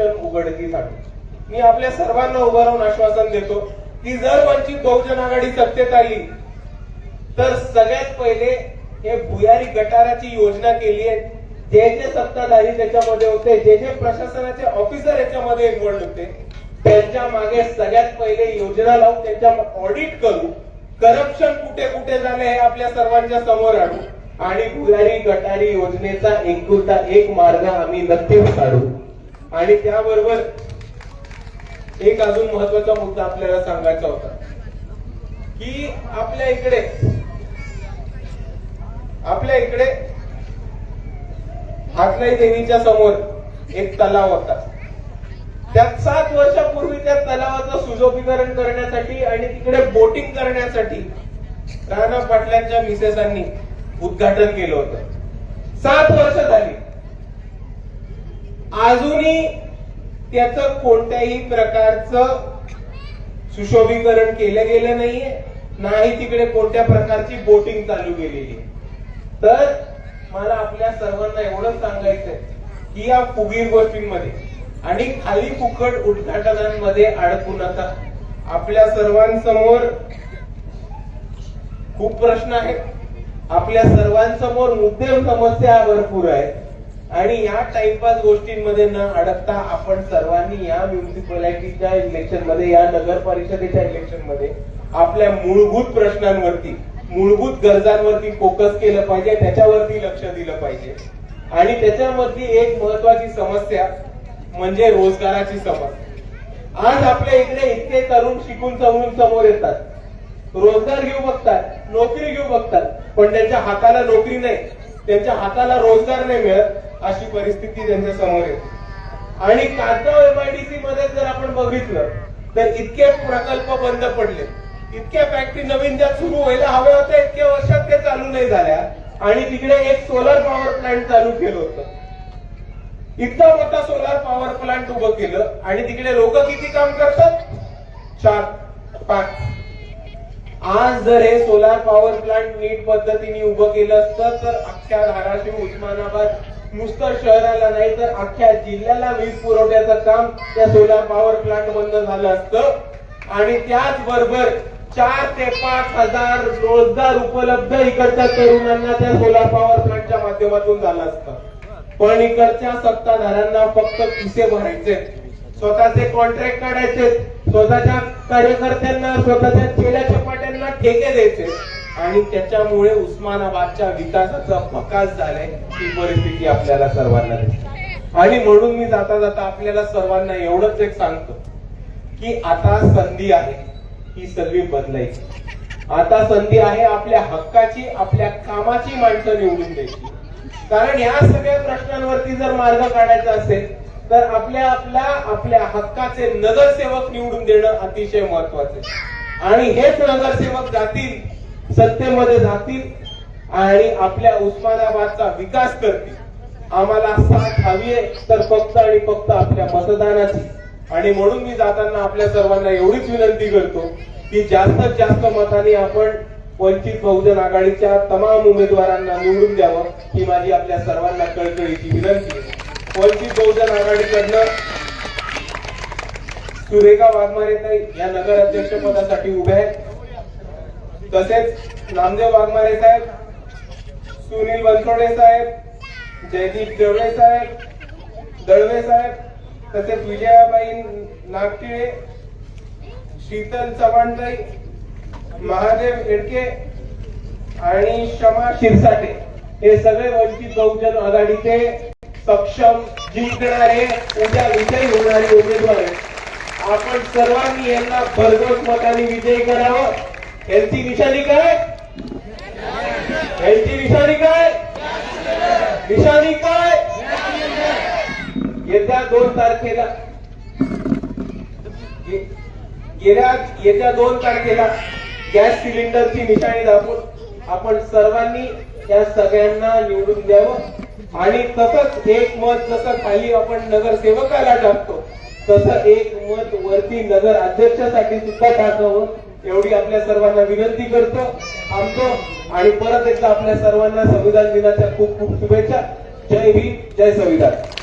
उघडकीसाठी. मी आपल्या सर्वांना उभं राहून आश्वासन देतो की जर वंचित बहुजन आघाडी सत्तेत आली तर सगळ्यात पहिले हे भुयारी गटाराची योजना केली आहे. जे जे सत्ताधारी त्याच्यामध्ये होते जे जे प्रशासनाचे ऑफिसर याच्यामध्ये इन्व्हॉल्ड होते त्यांच्या मागे सगळ्यात पहिले योजना लावून त्यांच्या ऑडिट करू. करप्शन कुठे कुठे झाले हे आपल्या सर्वांच्या समोर आणू. आणि भुयारी गटारी योजनेचा एकुलता एक मार्ग आम्ही नक्कीच काढू आणि त्याबरोबर एक अजून महत्त्वाचा मुद्दा आपल्याला सांगायचा होता की आपल्या इकडे आपल्या इकडे हातलाई देवीच्या समोर एक तलाव होता. त्यात सात वर्षापूर्वी त्या तलावाचं सुशोभीकरण करण्यासाठी आणि तिकडे बोटिंग करण्यासाठी राणा पाटलांच्या मिसेसांनी उद्घाटन केलं होतं. सात वर्ष झाली. अजूनही त्याचं कोणत्याही प्रकारचं सुशोभीकरण केलं गेलं नाहीये. नाही तिकडे कोणत्या प्रकारची बोटिंग चालू केलेली. तर मला आपल्या सर्वांना एवढंच सांगायचंय की या फुगीर गोष्टींमध्ये आणि खाली फुकट उद्घाटनांमध्ये अडकू नका आपल्या सर्वांसमोर खूप प्रश्न आहेत. आपल्या सर्वांसमोर मुद्दे समस्या भरपूर आहेत. आणि या टाइमपास गोष्टींमध्ये न अडकता आपण सर्वांनी या म्युन्सिपॅलिटीच्या इलेक्शनमध्ये या नगर परिषदेच्या इलेक्शनमध्ये आपल्या मूलभूत प्रश्नांवरती मूलभूत गरजांवरती फोकस केलं पाहिजे त्याच्यावरती लक्ष दिलं पाहिजे. आणि त्याच्यामधली एक महत्वाची समस्या म्हणजे रोजगाराची समस्या. आज आपल्या इकडे इतके तरुण शिकून सवरून समोर येतात. रोजगार घेऊ बघतात नोकरी घेऊ बघतात पण त्यांच्या हाताला नोकरी नाही त्यांच्या हाताला रोजगार नाही मिळत. अशी परिस्थिती त्यांच्यासमोर येते. आणि कांदगाव एमआयडीसी मध्ये जर आपण बघितलं तर इतके प्रकल्प बंद पडले. इतक्या फॅक्टरी नवीन ज्या सुरू व्हायला हव्या होत्या इतक्या वर्षात ते चालू नाही झाल्या. आणि तिकडे एक सोलर पॉवर प्लांट चालू केलं होतं. इतका मोठा सोलार पॉवर प्लांट उभं केलं. आणि तिकडे लोक किती काम करतात? चार पाच. आज जर हे सोलार पॉवर प्लांट नीट पद्धतीने उभं केलं असतं तर अख्ख्या धाराशिव उस्मानाबाद नुसतं शहराला नाही तर अख्ख्या जिल्ह्याला वीज पुरवठ्याचं काम त्या सोलार पॉवर प्लांट मधनं झालं असतं. आणि त्याचबरोबर चार ते पाच हजार रोजगार उपलब्ध इकडच्या तरुणांना त्या सोलार पॉवर प्लांटच्या माध्यमातून झालं असतं. पण इकडच्या सत्ताधाऱ्यांना फक्त किसे भरायचे. स्वतःचे कॉन्ट्रॅक्ट काढायचे. स्वतःच्या कार्यकर्त्यांना स्वतःच्या चेल्या चपाट्यांना ठेके द्यायचे. आणि त्याच्यामुळे उस्मानाबादच्या विकासाचा फकास झालाय ही परिस्थिती आपल्याला सर्वांना दिसते. आणि म्हणून मी जाता जाता आपल्याला सर्वांना एवढंच एक सांगतो की आता संधी आहे ही सगळी बदलायची. आता संधी आहे आपल्या हक्काची आपल्या कामाची माणसं निवडून द्यायची. कारण या सगळ्या प्रश्नांवरती जर मार्ग काढायचा असेल तर आपल्या आपल्या आपल्या हक्काचे नगरसेवक निवडून देणं अतिशय महत्त्वाचे आणि हेच नगरसेवक जातील सत्तेमध्ये जातील आणि आपल्या उस्मानाबादचा विकास करतील. आम्हाला साथ हवी आहे तर फक्त आणि फक्त आपल्या मतदानाची. आणि म्हणून मी जाताना आपल्या सर्वांना एवढीच विनंती करतो की जास्तीत जास्त मताने आपण वंचित बहुजन आघाडीच्या तमाम उमेदवारांना निवडून द्यावं ही माझी आपल्या सर्वांना कळकळीची विनंती आहे. वंचित बहुजन आघाडीकडनं सुरेखा वाघमारे या नगर अध्यक्ष पदासाठी उभे आहेत. तसेच नामदेव वाघमारे साहेब सुनील बनसोडे साहेब जयदीप देवळे साहेब दळवे साहेब तसेच विजयाबाई नागटिळे शीतल चव्हाणताई महादेव एडके आणि शमा शिरसाटे. हे सगळे वंचित बहुजन आघाडीचे सक्षम जिंकणारे उद्या विजयी होणारे उमेदवार आपण सर्वांनी यांना भरघोस मताने विजयी करावं. हेल्थी निशाणी काय? हेल्थी निशाणी काय? निशाणी काय? येत्या दोन तारखेला. गेल्या येत्या दोन तारखेला गॅस सिलेंडरची निशाणी दाखवून आपण सर्वांनी त्या सगळ्यांना निवडून द्यावं. आणि तसंच एक मत जसं खाली आपण नगरसेवकाला टाकतो तसं एक मत वरती नगर अध्यक्षासाठी सुद्धा टाकावं. एवढी आपल्या सर्वांना विनंती करतो थांबतो आणि परत एकदा आपल्या सर्वांना संविधान दिनाच्या खूप खूप शुभेच्छा. जय भीम जय संविधान.